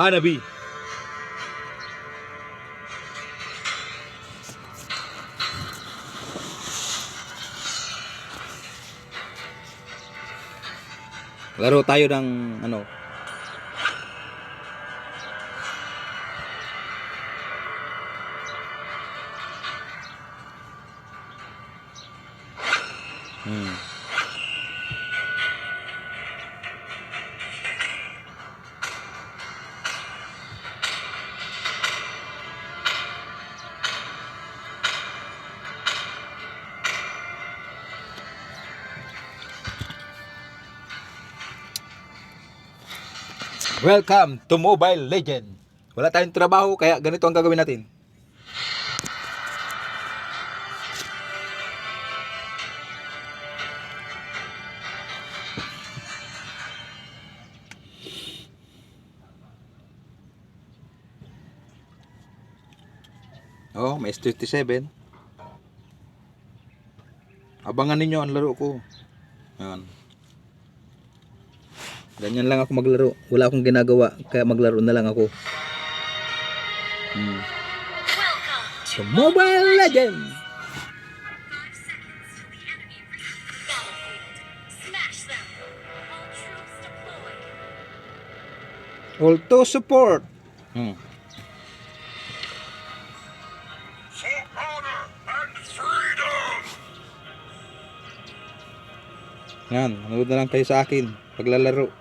Hanabi. Laro tayo ng ano. Hmm. Welcome to Mobile Legend. Wala tayong trabaho kaya ganito ang gagawin natin. Oh, may S37. Abangan ninyo ang laro ko. Ayan. Ganyan lang ako maglaro. Wala akong ginagawa, kaya maglaro na lang ako. Hmm. So, Mobile Legends! Auto support! Hmm. for honor and freedom! Yan, manood na lang kayo sa akin. Paglalaro.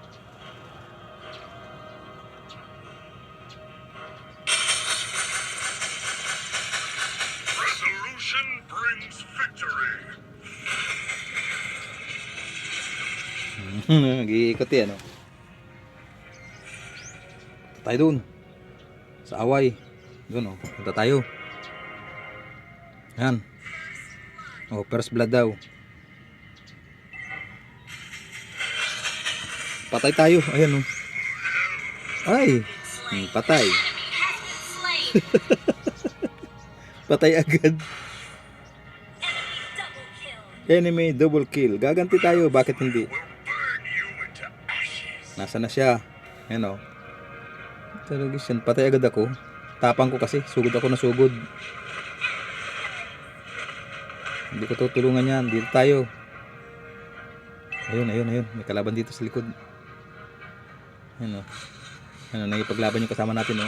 Nag-iikot yan, oh. Punta tayo dun. Sa away. Dun, oh. Punta tayo. Yan. Oh, first blood daw. Patay tayo. Ayan, oh. Ay. Hmm, patay. Patay agad. Enemy double kill. Gaganti tayo. Bakit hindi? Ashes! Nasa na siya. Ayan o. Talaga siya. Patay agad ako. Tapang ko kasi. Sugod ako na sugod. Hindi ko tutulungan yan. Dito tayo. Ayun, ayun, ayun. May kalaban dito sa likod. Ayan o. Ano, nagipaglaban yung kasama natin o.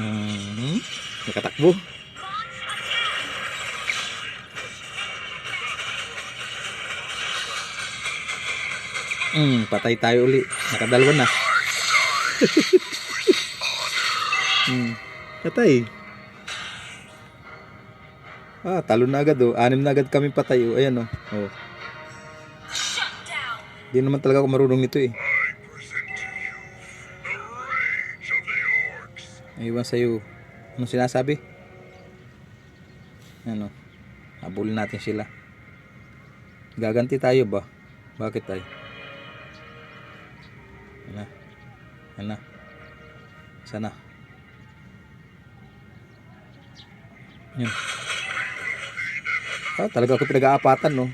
Mhm. Nakatakbo. Hmm, patay tayo uli. Nakadalawa na. hmm, patay. Ah, talo na agad oh. Anim na agad kami patay oh. Ayan oh. Oh. Di naman talaga ako marunong nito eh. I present to you the rage of the orcs! Aywan sa'yo. Anong sinasabi? Ano? Habulin natin sila. Gaganti tayo ba? Bakit tayo? Ano? Sana? Yun. Ah, talaga ako pinag-aapatan, no?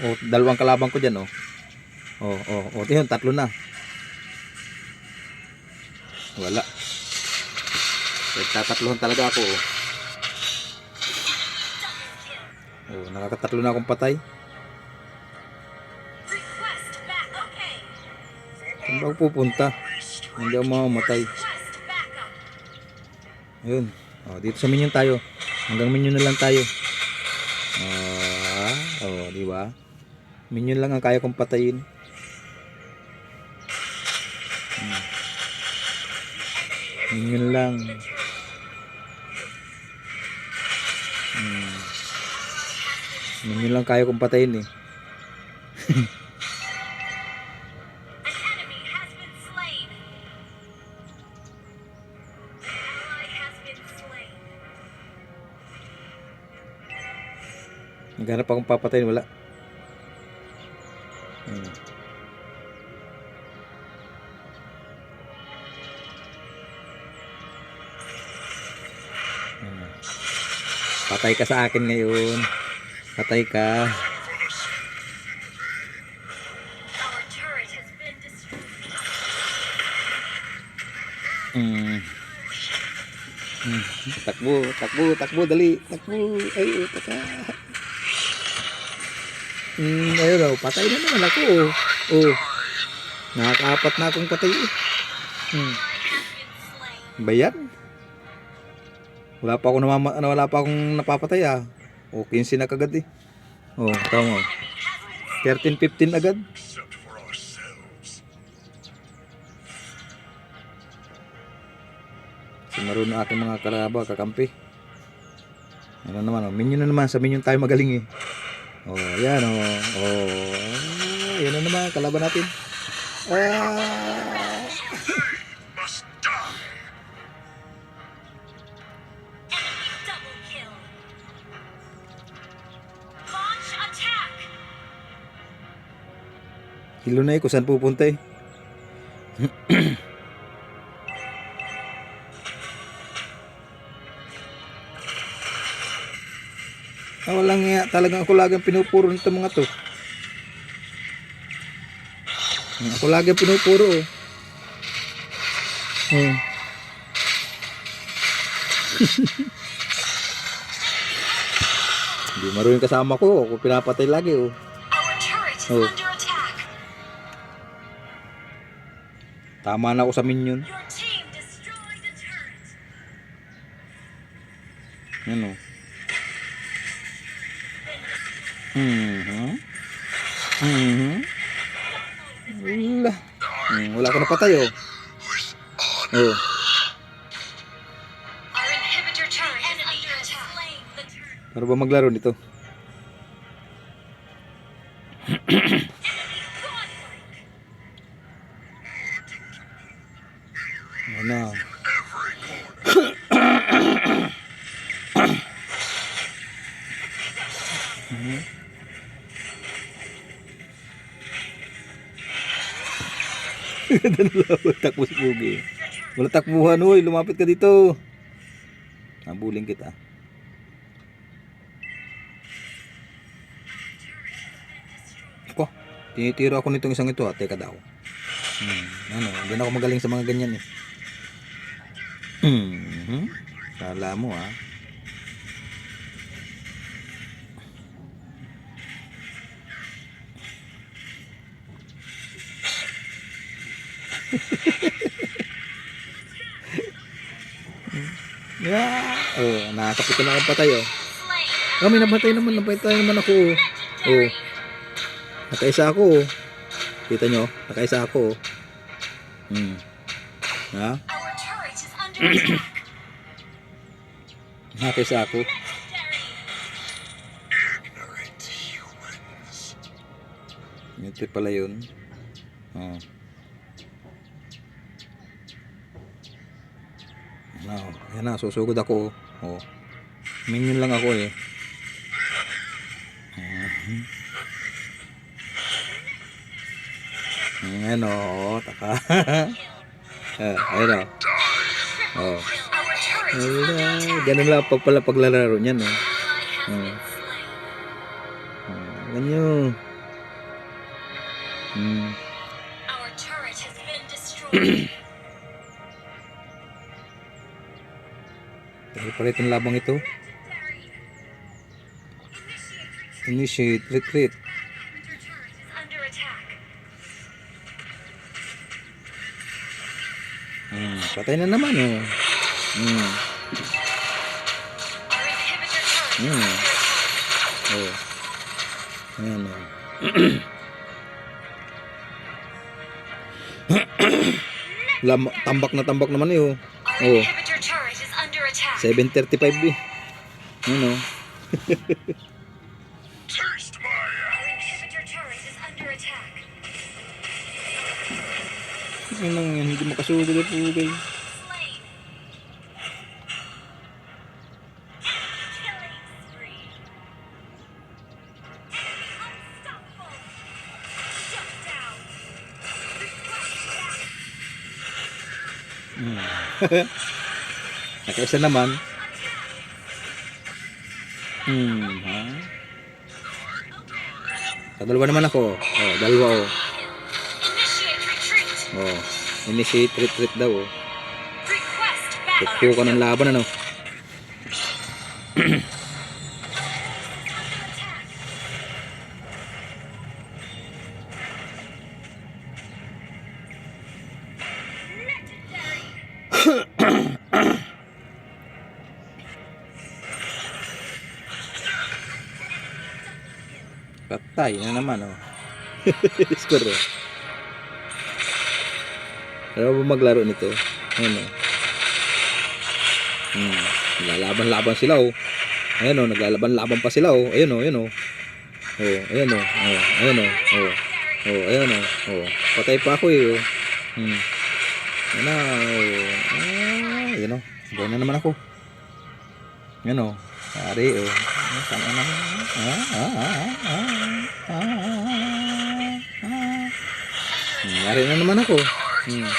O, dalawang kalabang ko dyan, oh. O, o, o, yun, tatlo na. Wala. Nagtatatlohan talaga ako, oh. Oh, nakakatatlo na akong patay. Saan ba ako pupunta? Hindi ako mamamatay. Ayun. Oh, dito sa minion tayo. Hanggang minion na lang tayo. Ah, oh, di ba? Minion lang ang kaya kong patayin. Hmm. Minion lang. Hmm. Minion lang kaya kong patayin eh. Naghanap akong papatayin, wala. Hmm. Hmm. Patay ka sa akin ngayon. Patay ka. Our turret has been destroyed. Mm. Mm. Takbo, takbo, takbo, dali. Takbo. Ay, oh, taka. Mm, ayun oh, patay na naman ako. Oh. oh. Nakakaapat na akong patay. eh. Hmm. Ba yan? Wala pa ako namama, ano, wala pa akong napapatay ah. O, 15 na kagad eh. Oh, tama. 13, 15 agad. Sumaro na ating mga karaba, kakampi. Ano naman, oh. minion na naman. Sa minion tayo magaling eh. Oh, yan oh. Oh, yan na naman, kalaban natin. Ah! Hilo na eh, kung saan pupunta eh. Ah, walang nga, talagang ako lagi pinupuro nito mga to. Hmm, Ako lagi pinupuro oh. Hmm. Hindi maro yung kasama ko, ako pinapatay lagi oh. Oh. Tama na ako sa minion. Your team Mhm. Mhm. Wala. Hmm, wala ka na patay oh. Oh. Para ba maglaro nito? Takbo si Pugi. Wala takbuhan, uy. Lumapit ka dito. Nabuling kita. Ako, tinitiro ako nitong isang ito ha. Teka daw. Hmm, ano, hindi ako magaling sa mga ganyan eh. Mhm. Kala mo ah. Yeah. Oh, nakakapit na akong patay oh. Ah, may namatay naman. Napatay naman ako oh. Oh. Nakaisa ako oh. Kita nyo? Nakaisa ako oh. Hmm. Ha? Nakaisa ako. Ito pala yun. Oh. Ano, yan na, susugod ako. Oh. Minion lang ako eh. Ayan o, oh, taka. ah, ayun o. Oh. Wala, attack. ganun lang pag pala paglalaro niyan oh. Been slain. Oh, ganyan. Hmm. Our turret has been destroyed. Dahil pala itong labang ito. Initiate, retreat. Hmm, patay na naman oh. Hmm. Hmm. Oh. Ayan oh. Lam tambak na tambak naman eh oh. Oh. 7.35 eh. You know. Ano nang yan, hindi makasugod na pugay. Hmm. Nakaisa naman. Hmm, ha? Sa dalawa naman ako. Oh, dalawa oh. Oh, initiate retreat daw oh. Tukpo ka ng laban ano. Patay na naman oh. Score oh. Ano maglaro nito? Ayun oh. Hmm. Naglalaban-laban sila oh. Ayan oh, naglalaban-laban pa sila oh. Ayun oh, ayun oh. Oh, ayan oh. Oh, ayun oh. Oh. Oh, ayun oh. Oh. Patay pa ako eh oh. Hmm. Ayan oh. Ah, ayun oh. Buhay na naman ako. Ayan oh. Ari oh. Ah, Tama naman. Ah, ah, ah, ah, na naman ako. Hmm.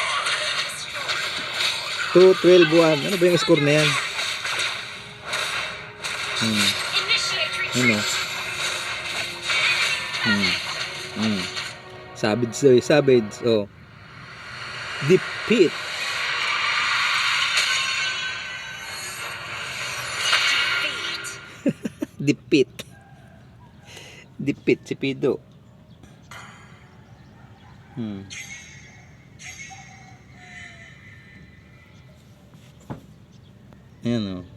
2, 12, 1. Ano ba yung score na yan? Hmm. Ano? Hmm. Hmm. Savage daw eh. Savage. Oh. Defeat. Defeat. Defeat si Pido. Hmm. Ayan o.